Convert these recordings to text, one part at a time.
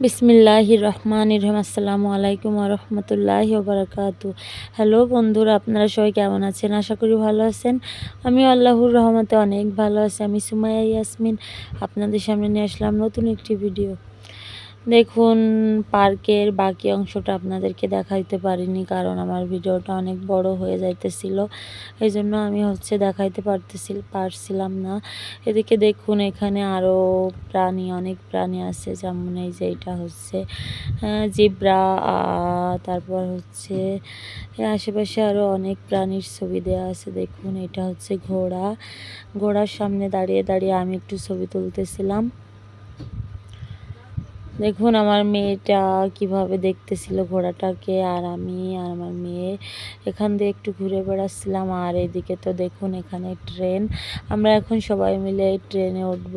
বিসমিল্লাহ রহমান রহিম। আসসালামু আলাইকুম রহমতুল্লাহ বারাকাতু। হ্যালো বন্ধুরা, আপনারা সবাই কেমন আছেন? আশা করি ভালো আছেন। আমি আল্লাহুর রহমতে অনেক ভালো আছি। আমি সুমাইয়া ইয়াসমিন, আপনাদের সামনে নিয়ে আসলাম নতুন একটি ভিডিও দেখুন, পার্কের বাকি অংশটা আপনাদেরকে দেখাইতে পারিনি কারণ আমার ভিডিওটা অনেক বড় হয়ে যাইতেছিল। এই জন্য আমি হচ্ছে দেখাইতে পারতেছিল, পারছিলাম না। এদিকে দেখুন, এখানে আরও প্রাণী, অনেক প্রাণী আছে। যেমন এই যে এটা হচ্ছে জিব্রা তারপর হচ্ছে আশেপাশে আরও অনেক প্রাণীর ছবি দেওয়া আছে। দেখুন, এটা হচ্ছে ঘোড়া। ঘোড়ার সামনে দাঁড়িয়ে দাঁড়িয়ে আমি একটু ছবি তুলতেছিলাম। দেখুন, আমার মেয়েটা কীভাবে দেখতেছিল ঘোড়াটাকে, আর আমি আর আমার মেয়ে এখান দিয়ে একটু ঘুরে বেড়াচ্ছিলাম। আর এদিকে তো দেখুন, এখানে ট্রেন। আমরা এখন সবাই মিলে এই ট্রেনে উঠব।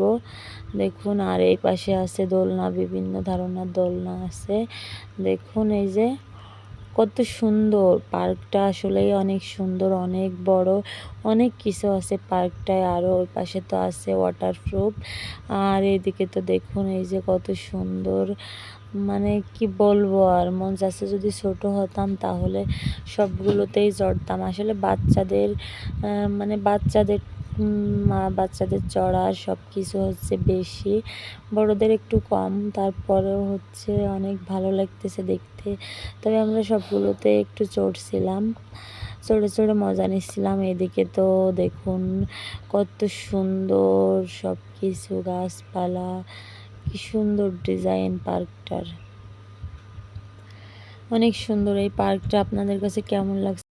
দেখুন, আর এই পাশে আছে দোলনা, বিভিন্ন ধরনের দোলনা আছে। দেখুন, এই যে কত সুন্দর। পার্কটা আসলেই অনেক সুন্দর, অনেক বড়, অনেক কিছু আছে পার্কটায়। আরও ওই পাশে তো আছে ওয়াটারপ্রুফ আর এদিকে তো দেখুন, এই যে কত সুন্দর। মানে কি বলব আর, মন যাচ্ছে যদি ছোট হতাম তাহলে সবগুলোতেই জড়তাম। আসলে বাচ্চাদের মানে বাচ্চাদের বাচ্চাদের চড়া সব কিছু হচ্ছে বেশি। বড়দের একটু কম, তারপরেও হচ্ছে অনেক ভালো লাগতেছে দেখতে। তবে আমরা সবগুলোতে একটু চড়ছিলাম। চড়ে চড়ে মজা নিচ্ছিলাম। এদিকে তো দেখুন কত সুন্দর সব কিছু গাছপালা, কি সুন্দর ডিজাইন পার্কটার। অনেক সুন্দর এই পার্কটা। আপনাদের কাছে কেমন লাগছে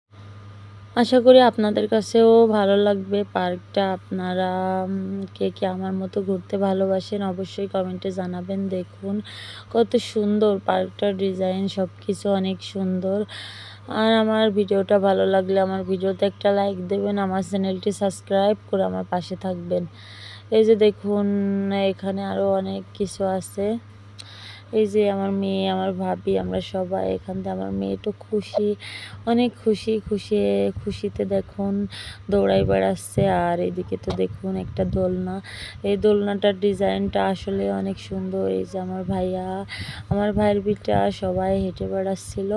আশা করি আপনাদের কাছেও ভালো লাগবে। পার্কটা আপনারা কে কে আমার মতো ঘুরতে ভালোবাসেন অবশ্যই কমেন্টে জানাবেন। দেখুন কত সুন্দর পার্কটার ডিজাইন সব কিছু অনেক সুন্দর। আর আমার ভিডিওটা ভালো লাগলে আমার ভিডিওতে একটা লাইক দেবেন, আমার চ্যানেলটি সাবস্ক্রাইব করে আমার পাশে থাকবেন। এই যে দেখুন, এখানে আরও অনেক কিছু আছে। এই যে আমার মেয়ে, আমার ভাবি, আমরা সবাই এখান থেকে আমার মেয়ে তো খুশি, অনেক খুশি খুশি, খুশিতে দেখুন দৌড়াই বেড়াচ্ছে। আর এদিকে তো দেখুন একটা দোলনা, এই দোলনাটার ডিজাইনটা আসলে অনেক সুন্দর। এই যে আমার ভাইয়া, আমার ভাইয়ের বিটা সবাই হেঁটে বেড়াচ্ছিল।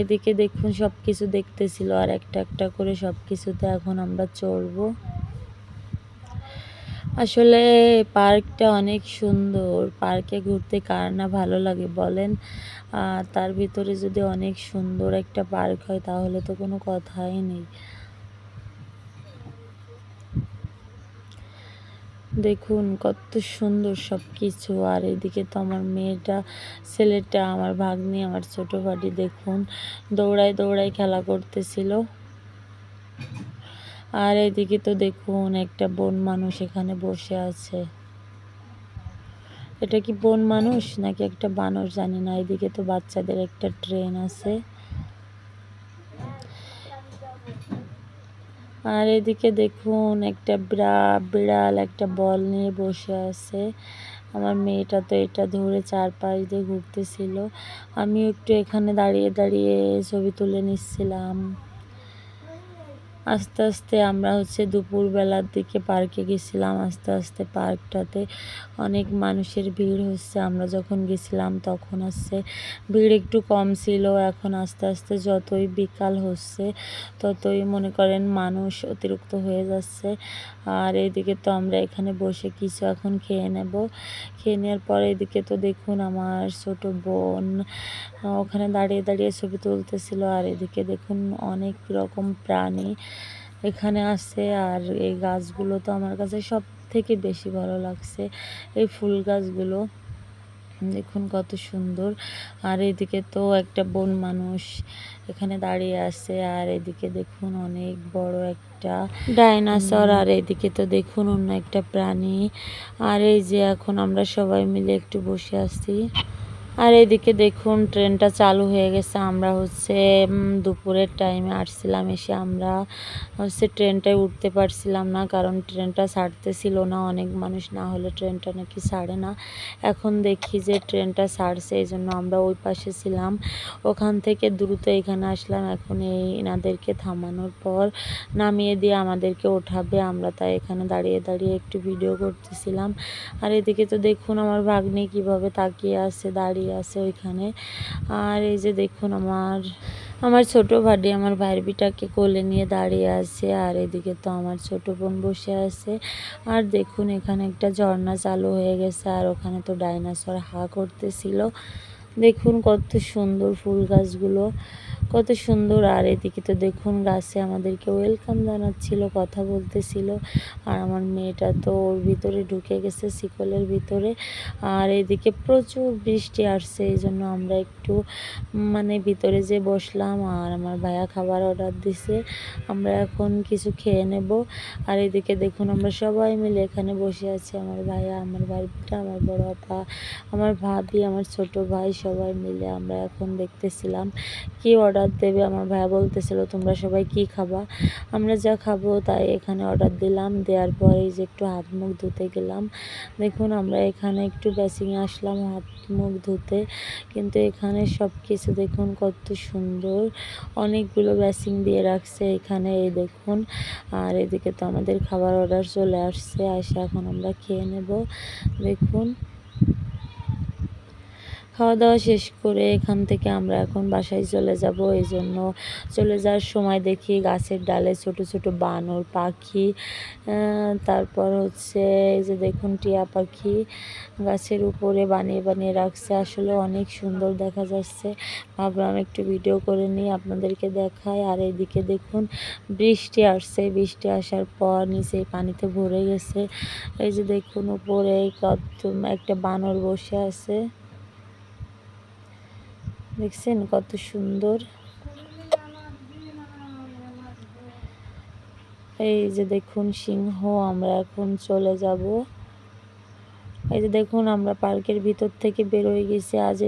এদিকে দেখুন সব কিছু দেখতেছিল, আর একটা একটা করে সব কিছুতে এখন আমরা চড়বো। আসলে পার্কটা অনেক সুন্দর। পার্কে ঘুরতে কার না ভালো লাগে বলেন? আর তার ভিতরে যদি অনেক সুন্দর একটা পার্ক হয় তাহলে তো কোনো কথাই নেই। দেখুন কত সুন্দর সব কিছু আর এদিকে তো আমার মেয়েটা, ছেলেটা, আমার ভাগ্নি, আমার ছোটো ভাটি দেখুন। দৌড়ায় দৌড়ায় খেলা করতেছিল। আর এদিকে তো দেখুন একটা বন মানুষ এখানে বসে আছে। এটা কি বন মানুষ নাকি একটা বানর? জানি না, এদিকে তো বাচ্চাদের একটা ট্রেন আছে। আর এদিকে দেখুন একটা বিড়াল একটা বল নিয়ে বসে আছে। আমার মেয়েটা তো এটা ধরে চারপাশ দিয়ে ঘুরতেছিল। আমি একটু এখানে দাঁড়িয়ে দাঁড়িয়ে ছবি তুলে নিচ্ছিলাম। আস্তে আস্তে আমরা হচ্ছে দুপুরবেলার দিকে পার্কে গেছিলাম, আস্তে আস্তে পার্কটাতে অনেক মানুষের ভিড় হচ্ছে। আমরা যখন গেছিলাম তখন আসছে ভিড় একটু কম ছিল, এখন আস্তে আস্তে যতই বিকাল হচ্ছে ততই মনে করেন মানুষ অতিরিক্ত হয়ে যাচ্ছে। আর এইদিকে তো আমরা এখানে বসে কিছু এখন খেয়ে নেব। খেয়ে নেওয়ার পর এদিকে তো দেখুন আমার ছোট বোন ওখানে দাঁড়িয়ে দাঁড়িয়ে ছবি তুলতেছিল। আর এদিকে দেখুন অনেক রকম প্রাণী এখানে আছে আর এই গাছগুলো তো আমার কাছে সব থেকে বেশি ভালো লাগছে। এই ফুল গাছগুলো, দেখুন কত সুন্দর। আর এদিকে তো একটা বন মানুষ এখানে দাঁড়িয়ে আছে আর এদিকে দেখুন অনেক বড় একটা ডাইনাসর আর এদিকে তো দেখুন অন্য একটা প্রাণী। আর এই যে এখন আমরা সবাই মিলে একটু বসে আছি। আর এদিকে দেখুন, ট্রেনটা চালু হয়ে গেছে। আমরা হচ্ছে দুপুরের টাইমে আসছিলাম এসে আমরা হচ্ছে ট্রেনটায় উঠতে পারছিলাম না, কারণ ট্রেনটা ছাড়তেছিল না, অনেক মানুষ না হলে ট্রেনটা নাকি ছাড়ে না। এখন দেখি যে ট্রেনটা ছাড়ছে, এই জন্য আমরা ওই পাশে ছিলাম। ওখান থেকে দ্রুত এখানে আসলাম, এখন এই এনাদেরকে থামানোর পর নামিয়ে দিয়ে আমাদেরকে ওঠাবে। আমরা তাই এখানে দাঁড়িয়ে দাঁড়িয়ে একটু ভিডিও করতেছিলাম। আর এদিকে তো দেখুন, আমার ভাগ্নি কীভাবে তাকিয়ে আছে, দাঁড়িয়ে আছে ওইখানে। আর এই যে দেখুন আমার আমার ছোট ভাডি আমার ভাইয়ের বিটাকে কোলে নিয়ে দাঁড়িয়ে আছে, আর এদিকে তো আমার ছোট বোন বসে আছে। আর দেখুন এখানে একটা ঝর্ণা চালু হয়ে গেছে, আর ওখানে তো ডাইনাসর হা করতেছিল। দেখুন কত সুন্দর ফুল গাছগুলো, কত সুন্দর। আর এদিকে তো দেখুন গাছে আমাদেরকে ওয়েলকাম জানাচ্ছিল, কথা বলতেছিল। আর আমার মেয়েটা তো ওর ভিতরে ঢুকে গেছে শিকলের ভিতরে। আর এদিকে প্রচুর বৃষ্টি আসছে, এই জন্য আমরা একটু মানে ভিতরে যে বসলাম আর আমার ভাইয়া খাবার অর্ডার দিছে, আমরা এখন কিছু খেয়ে নেব। আর এদিকে দেখুন আমরা সবাই মিলে এখানে বসে আছি, আমার ভাইয়া, আমার ভাইটা আমার বড় আপা, আমার ভাবি, আমার ছোট ভাই সবাই মিলে আমরা এখন দেখতেছিলাম কি অর্ডার দেবে। আমার ভাইয়া বলতেছিল, তোমরা সবাই কি খাবা? আমরা যা খাব তাই এখানে অর্ডার দিলাম। দেওয়ার পরে যে একটু হাত মুখ ধুতে গেলাম। দেখুন, আমরা এখানে একটু বেসিংয়ে আসলাম হাত মুখ ধুতে। কিন্তু এখানে সব কিছু দেখুন কত সুন্দর। অনেকগুলো বেসিং দিয়ে রাখছে এখানে, এই দেখুন। আর এদিকে তো আমাদের খাবার অর্ডার চলে আসছে। আসে এখন আমরা খেয়ে নেব। দেখুন। খাওয়া দাওয়া শেষ করে এখান থেকে আমরা এখন বাসায় চলে যাব। এই জন্য চলে যাওয়ার সময় দেখি গাছের ডালে ছোট ছোট বানর, পাখি তারপর হচ্ছে এই যে দেখুন টিয়া পাখি গাছের উপরে বানিয়ে বানিয়ে রাখছে। আসলে অনেক সুন্দর দেখা যাচ্ছে। ভাবলাম একটু ভিডিও করে নিই, আপনাদেরকে দেখায় আর এইদিকে দেখুন বৃষ্টি আসছে। বৃষ্টি আসার পর নিচে পানিতে ভরে গেছে। এই যে দেখুন উপরে কত একটা বানর বসে আছে। দেখছেন কত সুন্দর। এই যে দেখুন সিংহ, আমরা এখন চলে যাব। এই যে দেখুন, আমরা পার্কের ভিতর থেকে বেরোয় গেছি, আজ